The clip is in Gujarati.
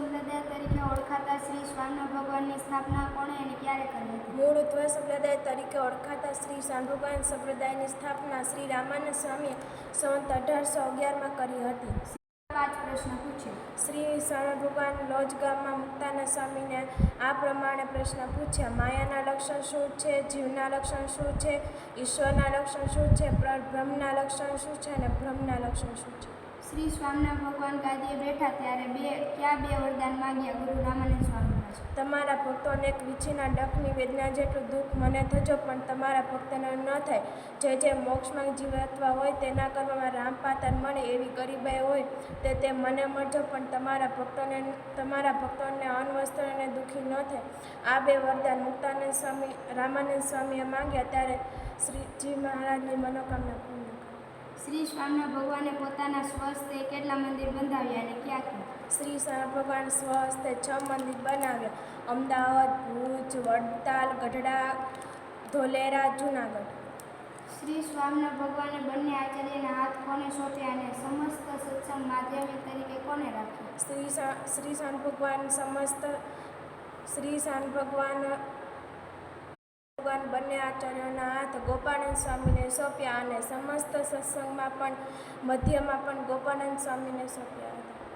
સંપ્રદાય તરીકે ઓળખાતા શ્રી સ્વામિનારાયણ ભગવાનની સ્થાપના કોણે અને ક્યારે કરી હતી? મૂળ મૂળત્વ સંપ્રદાય તરીકે ઓળખાતા શ્રી શાંભુગાન સંપ્રદાયની સ્થાપના શ્રી રામાનંદ સ્વામીએ સંવત અઢારસો અગિયારમાં કરી હતી. પાંચ પ્રશ્ન પૂછે. શ્રી શાંભુગાન લોજ ગામમાં મુક્તાના સ્વામીને આ પ્રમાણે પ્રશ્ન પૂછ્યા માયાના લક્ષણ શું છે જીવના લક્ષણ શું છે ઈશ્વરના લક્ષણ શું છે બ્રહ્મના લક્ષણ શું છે અને બ્રહ્મના લક્ષણ શું છે? શ્રી સ્વામિનારાયણ ભગવાન ગાદીએ બેઠા ત્યારે બે ક્યાં બે વરદાન માંગ્યા ગુરુ રામાનંદ સ્વામી તમારા ભક્તોને એક વીછીના ડકની વેદના જેટલું દુઃખ મને થજો, પણ તમારા ભક્તને ન થાય. જે જે મોક્ષમાં જીવાત્મા હોય તેના કર્મમાં રામપાતર મળે એવી ગરીબાઈ હોય તે તે મને મળજો, પણ તમારા ભક્તોને તમારા ભક્તોને અનવસ્ત્ર અને દુઃખી ન થાય. આ બે વરદાન મુક્તાનંદ સ્વામી, રામાનંદ સ્વામીએ માંગ્યા ત્યારે શ્રીજી મહારાજની મનોકામના પૂર્ણ શ્રી સ્વામિનારાયણ ભગવાને પોતાના સ્વસ્તે કેટલા મંદિર બંધાવ્યા અને ક્યાં ક્યાં? શ્રી સ્વામી ભગવાન સ્વસ્થ છ મંદિર બનાવ્યા. અમદાવાદ ભુજ વડતાલ ગઢડા ધોલેરા જુનાગઢ. શ્રી સ્વામિનારાયણ ભગવાને બંને આચાર્યના હાથ કોને સોંપ્યા અને સમસ્ત સત્સંગ માધ્યમિક તરીકે કોને રાખ્યા? શ્રી શ્રી શાન ભગવાન સમસ્ત શ્રી શાન ભગવાન ભગવાન બંને આચાર્યોના હાથ ગોપાનંદ સ્વામીને સોંપ્યા અને સમસ્ત સત્સંગમાં પણ મધ્યમાં પણ ગોપાનંદ સ્વામીને સોંપ્યા હતા.